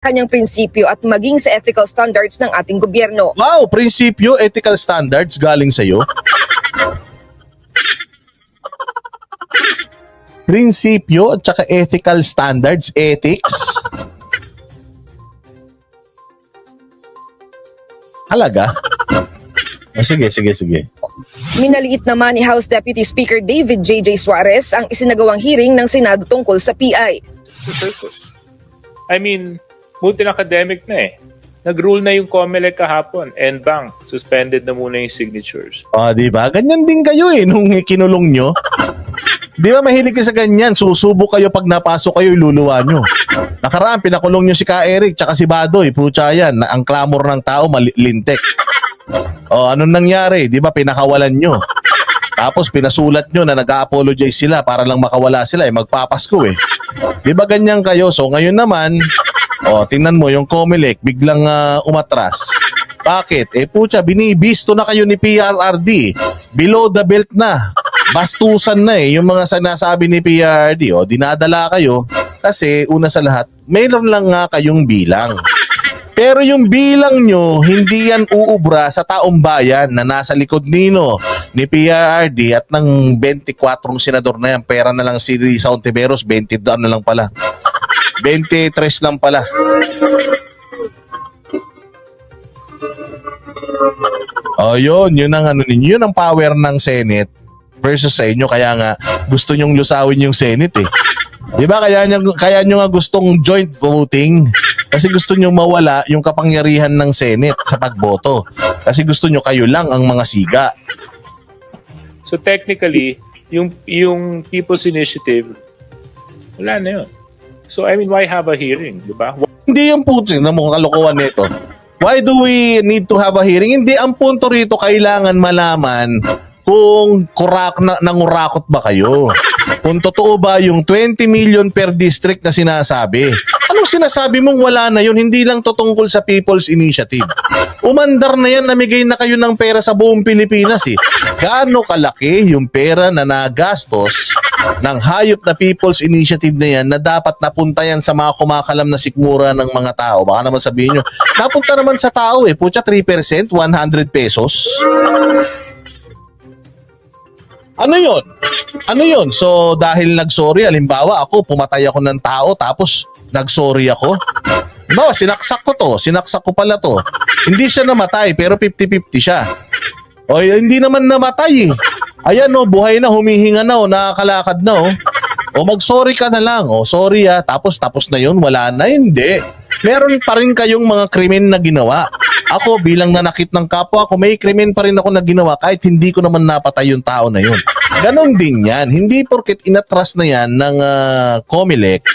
kanyang prinsipyo at maging sa ethical standards ng ating gobyerno. Wow, prinsipyo, ethical standards galing sa'yo. prinsipyo at saka ethical standards, ethics. Halaga? Oh, sige, sige, sige. Minaliit naman ni House Deputy Speaker David J.J. Suarez ang isinagawang hearing ng Senado tungkol sa PI. I mean, buti na academic na eh. Nag-rule na yung COMELEC kahapon and bang, suspended na muna yung signatures. Ah, di ba? Ganyan din kayo eh nung kinulong nyo. Di ba mahilig kayo sa ganyan? Susubo kayo pag napasok kayo, iluluwa nyo. Nakaraan, pinakulong nyo si Ka Eric tsaka si Badoy. Pucha yan. Ang clamor ng tao, malintek. O, anong nangyari? Di ba pinakawalan nyo? Tapos pinasulat nyo na nag-apologize sila para lang makawala sila eh. Magpapasko eh. Di ba ganyan kayo? So ngayon naman, o tingnan mo yung Comelec biglang ah, umatras. Bakit? Eh pucha, binibisto na kayo ni PRRD. Below the belt na. Bastusan na eh yung mga sinasabi ni PRRD. O dinadala kayo kasi una sa lahat, mayroon lang nga kayong bilang. Pero yung bilang nyo, hindi yan uubra sa taong bayan na nasa likod nino ni PRRD at ng 24 senador na yan. Pera na lang si Risa Ontiveros, 20 daan na lang pala. 23 lang pala. Oh, yun. Yun ang ano. Yun ang power ng Senate versus sa inyo. Kaya nga, gusto nyong lusawin yung Senate eh. Di ba? Kaya nyo, kaya nyo nga gustong joint voting. Kasi gusto nyo mawala yung kapangyarihan ng Senate sa pagboto. Kasi gusto nyo kayo lang ang mga siga. So technically, yung yung People's Initiative, wala na yun. So I mean, why have a hearing, di ba? Hindi yung puto na mukhang kalokohan nito. Why do we need to have a hearing? Hindi, ang punto rito, kailangan malaman kung kurak na, nangurakot ba kayo. Kung totoo ba yung 20 million per district na sinasabi. Anong sinasabi mong wala na yun? Hindi lang to sa People's Initiative. Umandar na yan, namigay na kayo ng pera sa buong Pilipinas eh. Gaano kalaki yung pera na nagastos ng hayop na People's Initiative na yan na dapat napunta yan sa mga kumakalam na sikmura ng mga tao. Baka naman sabihin nyo, napunta naman sa tao eh. Pucha, 3%, 100 pesos. Ano yon? Ano yon? So, dahil nagsorry, alimbawa ako, pumatay ako ng tao, tapos nagsorry ako. Halimbawa, sinaksak ko to, sinaksak ko pala to. Hindi siya namatay, pero 50-50 siya. O, hindi naman namatay eh. Ayan o, buhay na, humihinga na o, nakakalakad na o. O mag-sorry ka na lang. O sorry ah, tapos tapos na yun, wala na. Hindi. Meron pa rin kayong mga krimen na ginawa. Ako bilang nanakit ng kapwa ko, may krimen pa rin ako na ginawa kahit hindi ko naman napatay yung tao na yun. Ganon din yan. Hindi porket inatras na yan ng ah, Comelec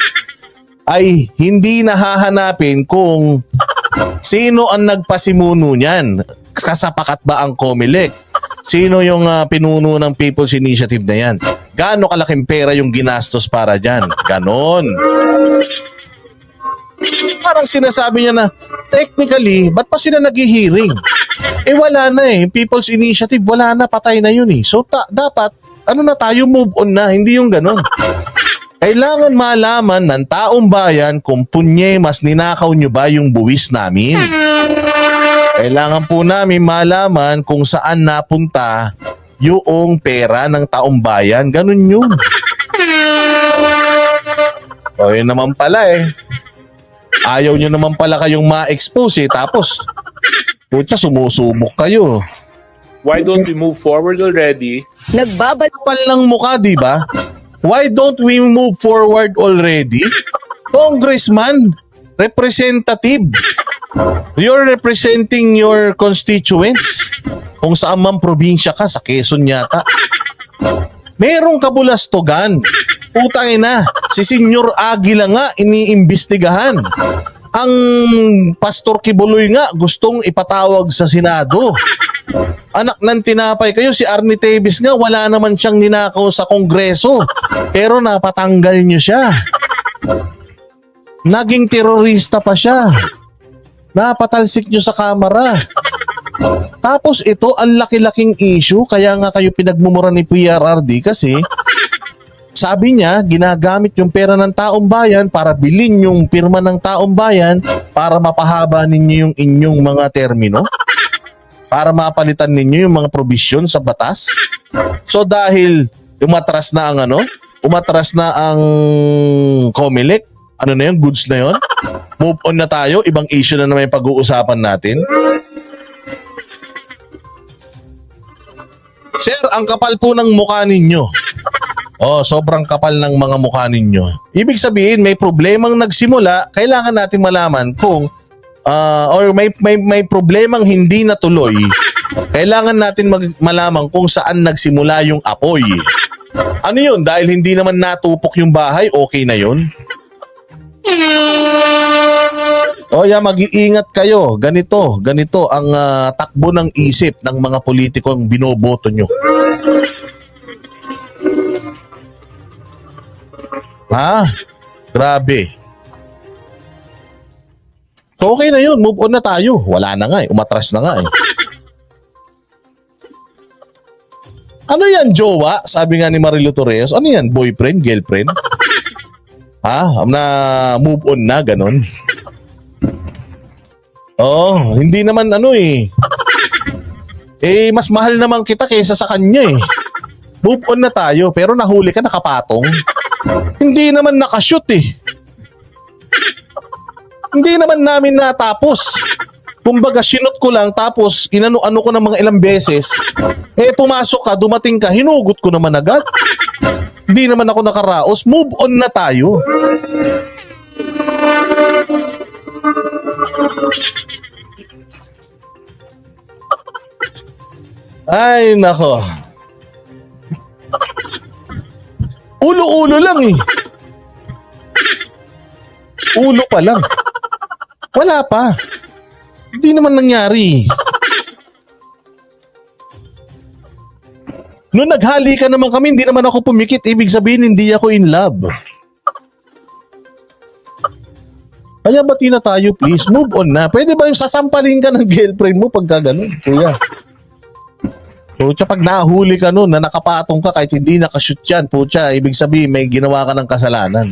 ay hindi nahahanapin kung sino ang nagpasimuno niyan. Kasapakat ba ang Comelec? Sino yung ah, pinuno ng People's Initiative na yan? Gaano kalaking pera yung ginastos para dyan? Ganon. Parang sinasabi niya na, technically, ba't pa sila nag-hearing? Eh wala na eh. People's Initiative, wala na, patay na yun eh. So ta- dapat, ano na tayo, move on na. Hindi yung ganon. Kailangan malaman ng taong bayan kung punye mas ninakaw nyo ba yung buwis namin. Kailangan po namin malaman kung saan napunta yung pera ng taong bayan. Ganun yun. O yun naman pala eh. Ayaw nyo naman pala kayong ma-expose eh. Tapos, putya, sumusubok kayo. Why don't we move forward already? Nagbabal kapal ng mukha, di ba? Why don't we move forward already? Congressman, representative, you're representing your constituents. Kung saan man probinsya ka, sa Quezon yata. Merong kabulastogan. Putang ina, si Senyor Aguila nga iniimbestigahan. Ang Pastor Kibuloy nga gustong ipatawag sa Senado. Anak ng tinapay kayo, si Arnie Tevis nga, wala naman siyang ninakaw sa kongreso. Pero napatanggal niyo siya. Naging terorista pa siya. Napatalsik niyo sa kamera. Tapos ito, ang laki-laking issue, kaya nga kayo pinagmumura ni PRRD kasi sabi niya, ginagamit yung pera ng taong bayan para bilhin yung pirma ng taong bayan para mapahaba ninyo yung inyong mga termino. Para mapalitan ninyo yung mga provision sa batas. So dahil umatras na ang ano, umatras na ang COMELEC, ano na yun, goods na yun, move on na tayo, ibang issue na naman yung pag-uusapan natin. Sir, ang kapal po ng mukha ninyo. Oh, sobrang kapal ng mga mukha ninyo. Ibig sabihin, may problemang nagsimula, kailangan natin malaman kung ah, or may, may, may problemang hindi natuloy, kailangan natin mag, malaman kung saan nagsimula yung apoy. Ano yun? Dahil hindi naman natupok yung bahay, okay na yun? O yeah, mag-iingat kayo. Ganito, ganito ang ah, takbo ng isip ng mga politikong binoboto nyo. Ha? Grabe. So okay na yun, move on na tayo. Wala na nga eh, umatras na nga eh. Ano yan, jowa? Sabi nga ni Marilo Torres. Ano yan, boyfriend, girlfriend? Ha? Na move on na, ganon? Oh, hindi naman ano eh. Eh, mas mahal naman kita kaysa sa kanya eh. Move on na tayo, pero nahuli ka nakapatong. Hindi naman nakashoot eh. Hindi naman namin natapos. Kumbaga, sinot ko lang tapos inano-ano ko ng mga ilang beses. Eh, pumasok ka, dumating ka, hinugot ko naman agad. Hindi naman ako nakaraos. Move on na tayo. Ay, nako. Ulo-ulo lang eh. Ulo pa lang. Wala pa. Hindi naman nangyari. Noong naghali ka naman kami, hindi naman ako pumikit. Ibig sabihin, hindi ako in love. Kaya bati na tayo, please. Move on na. Pwede ba yung sasampalin ka ng girlfriend mo pagka ganun, kuya? Pucha, pag nahuli ka nun na nakapatong ka kahit hindi nakashoot yan, pucha, ibig sabihin may ginawa ka ng kasalanan.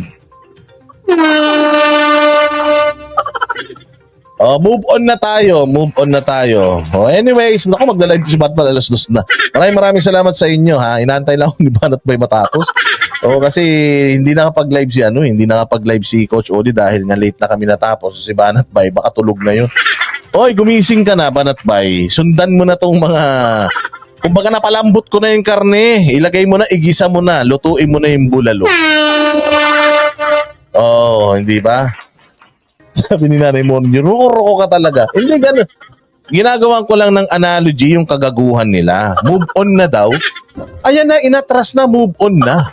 Oh, move on na tayo. Move on na tayo. Oh, anyways, naku, magla-live si Batman alas dos na. Maraming maraming salamat sa inyo ha. Inaantay lang ako ni Banat Bay matapos. Oh, kasi hindi nakapag-live si ano, hindi nakapag-live si Coach Odi dahil nga late na kami natapos. Si Banat Bay, baka tulog na yun. Oy, gumising ka na, Banat Bay. Sundan mo na tong mga Kumbaga napalambot ko na yung karne. Ilagay mo na, igisa mo na, lutuin mo na yung bulalo. Oh, hindi ba? Sabi ni Nanay Mon, ruko-ruko ka talaga. Hindi ganun. Ginagawa ko lang ng analogy yung kagaguhan nila. Move on na daw. Ayan na, inatras na, move on na.